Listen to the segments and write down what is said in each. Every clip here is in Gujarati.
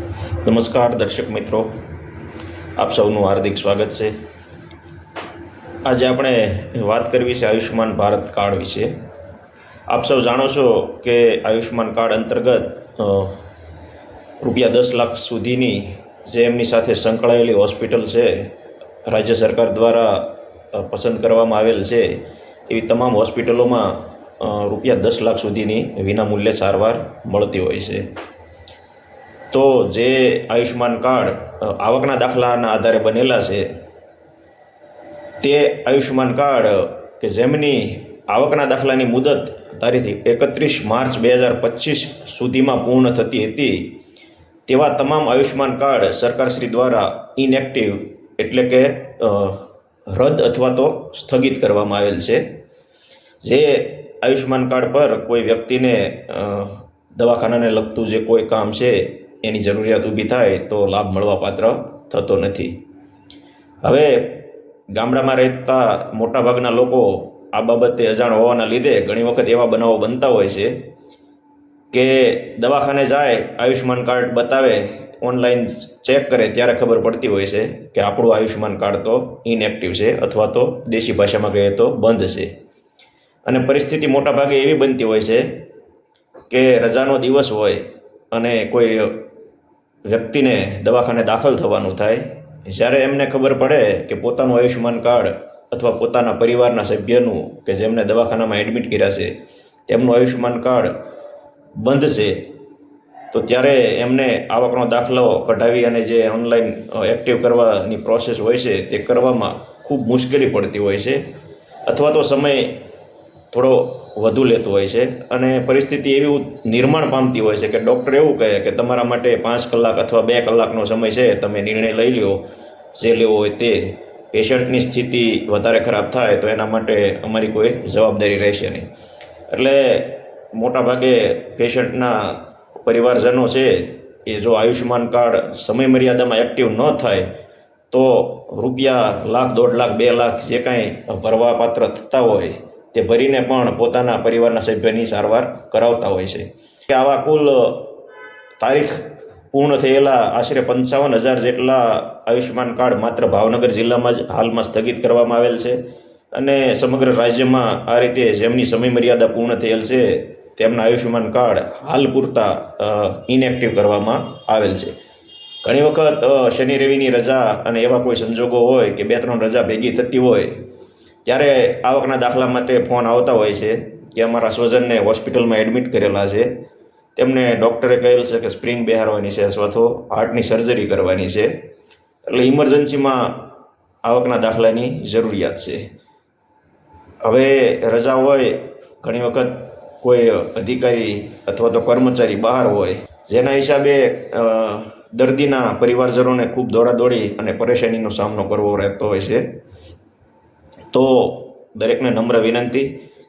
નમસ્કાર દર્શક મિત્રો, આપ સૌનું હાર્દિક સ્વાગત છે. આજે આપણે વાત કરવી છે આયુષ્યમાન ભારત કાર્ડ વિશે. આપ સૌ જાણો છો કે આયુષ્યમાન કાર્ડ અંતર્ગત રૂપિયા દસ લાખ સુધીની જે એમની સાથે સંકળાયેલી હોસ્પિટલ છે, રાજ્ય સરકાર દ્વારા પસંદ કરવામાં આવેલ છે, એવી તમામ હોસ્પિટલોમાં રૂપિયા દસ લાખ સુધીની વિનામૂલ્યે સારવાર મળતી હોય છે. તો જે આયુષ્યમાન કાર્ડ આવકના દાખલાના આધારે બનેલા છે, તે આયુષ્યમાન કાર્ડ, કે જેમની આવકના દાખલાની મુદત તારીખ એકત્રીસ માર્ચ બે હજાર પચીસ સુધીમાં પૂર્ણ થતી હતી, તેવા તમામ આયુષ્યમાન કાર્ડ સરકારશ્રી દ્વારા ઇનએક્ટિવ એટલે કે રદ અથવા તો સ્થગિત કરવામાં આવેલ છે. જે આયુષ્યમાન કાર્ડ પર કોઈ વ્યક્તિને દવાખાનાને લગતું જે કોઈ કામ છે એની જરૂરિયાત ઊભી થાય તો લાભ મળવાપાત્ર થતો નથી. હવે ગામડામાં રહેતા મોટાભાગના લોકો આ બાબતે અજાણ હોવાના લીધે ઘણી વખત એવા બનાવો બનતા હોય છે કે દવાખાને જાય, આયુષ્યમાન કાર્ડ બતાવે, ઓનલાઈન ચેક કરે ત્યારે ખબર પડતી હોય છે કે આપણું આયુષ્યમાન કાર્ડ તો ઇનએક્ટિવ છે અથવા તો દેશી ભાષામાં કહીએ તો બંધ છે. અને પરિસ્થિતિ મોટાભાગે એવી બનતી હોય છે કે રજાનો દિવસ હોય અને કોઈ વ્યક્તિને દવાખાને દાખલ થવાનું થાય, જ્યારે એમને ખબર પડે કે પોતાનું આયુષ્યમાન કાર્ડ અથવા પોતાના પરિવારના સભ્યનું કે જેમને દવાખાનામાં એડમિટ કર્યા છે, તેમનું આયુષ્યમાન કાર્ડ બંધ છે, તો ત્યારે એમને આવકનો દાખલો કઢાવી અને જે ઓનલાઈન એક્ટિવ કરવાની પ્રોસેસ હોય છે, તે કરવામાં ખૂબ મુશ્કેલી પડતી હોય છે. અથવા તો સમય થોડો વધુ લેતું હોય છે અને પરિસ્થિતિ એવી નિર્માણ પામતી હોય છે કે ડૉક્ટર એવું કહે કે તમારા માટે પાંચ કલાક અથવા બે કલાકનો સમય છે, તમે નિર્ણય લઈ લ્યો. જે લેવો હોય તે. પેશન્ટની સ્થિતિ વધારે ખરાબ થાય તો એના માટે અમારી કોઈ જવાબદારી રહેશે નહીં. એટલે મોટાભાગે પેશન્ટના પરિવારજનો છે, એ જો આયુષ્યમાન કાર્ડ સમય મર્યાદામાં એક્ટિવ ન થાય, તો રૂપિયા લાખ, દોઢ લાખ, બે લાખ જે કાંઈ ભરવા પાત્ર થતા હોય તે ભરીને પણ પોતાના પરિવારના સભ્યની સારવાર કરાવતા હોય છે. કે આવા કુલ તારીખ પૂર્ણ થયેલા આશરે પંચાવન હજાર જેટલા આયુષ્યમાન કાર્ડ માત્ર ભાવનગર જિલ્લામાં જ હાલમાં સ્થગિત કરવામાં આવેલ છે અને સમગ્ર રાજ્યમાં આ રીતે જેમની સમયમર્યાદા પૂર્ણ થયેલ છે તેમના આયુષ્યમાન કાર્ડ હાલ પૂરતા ઇનએક્ટિવ કરવામાં આવેલ છે. ઘણી વખત શનિ રવિની રજા અને એવા કોઈ સંજોગો હોય કે બે ત્રણ રજા ભેગી થતી હોય ત્યારે આવકના દાખલા માટે ફોન આવતા હોય છે કે અમારા સ્વજનને હોસ્પિટલમાં એડમિટ કરેલા છે. તેમને ડૉક્ટરે કહેલ છે કે સ્પ્રિંગ બેહારવાની છે અથવા તો હાર્ટની સર્જરી કરવાની છે. એટલે ઇમરજન્સીમાં આવકના દાખલાની જરૂરિયાત છે. હવે રજા હોય, ઘણી વખત કોઈ અધિકારી અથવા તો કર્મચારી બહાર હોય, જેના હિસાબે દર્દીના પરિવારજનોને ખૂબ દોડાદોડી અને પરેશાનીનો સામનો કરવો રહેતો હોય છે. તો દરેકને નમ્ર વિનંતી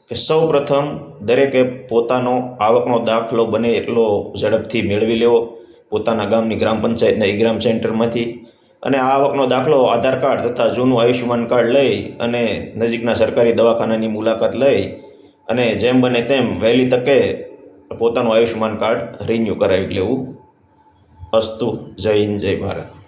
કે સૌ પ્રથમ દરેકે પોતાનો આવકનો દાખલો બને એટલો ઝડપથી મેળવી લેવો પોતાના ગામની ગ્રામ પંચાયતના ઈ ગ્રામ સેન્ટરમાંથી અને આ આવકનો દાખલો આધાર કાર્ડ તથા જૂનું આયુષ્યમાન કાર્ડ લઈ અને નજીકના સરકારી દવાખાનાની મુલાકાત લઈ અને જેમ બને તેમ વહેલી તકે પોતાનું આયુષ્યમાન કાર્ડ રિન્યૂ કરાવી લેવું. અસ્તુ. જય હિન્દ, જય ભારત.